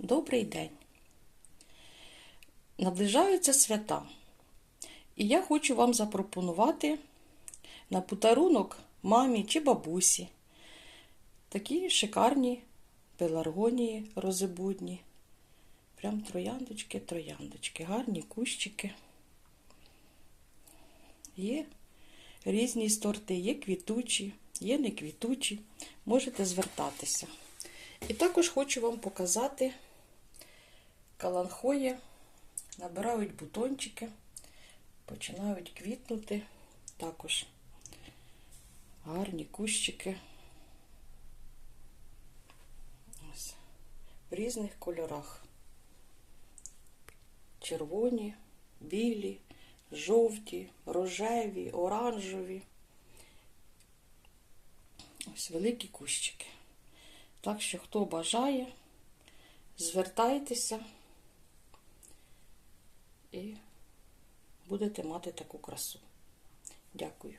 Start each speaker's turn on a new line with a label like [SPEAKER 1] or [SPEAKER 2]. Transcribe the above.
[SPEAKER 1] Добрий день. Наближаються свята. І я хочу вам запропонувати на подарунок мамі чи бабусі такі шикарні пеларгонії розибудні. Прям трояндочки, трояндочки, гарні кущики. Є різні сорти, є квітучі, є не квітучі. Можете звертатися. І також хочу вам показати каланхої. Набирають бутончики, починають квітнути. Також гарні кущики. Ось. В різних кольорах. Червоні, білі, жовті, рожеві, оранжеві. Ось великі кущики. Так що, хто бажає, звертайтеся і будете мати таку красу. Дякую.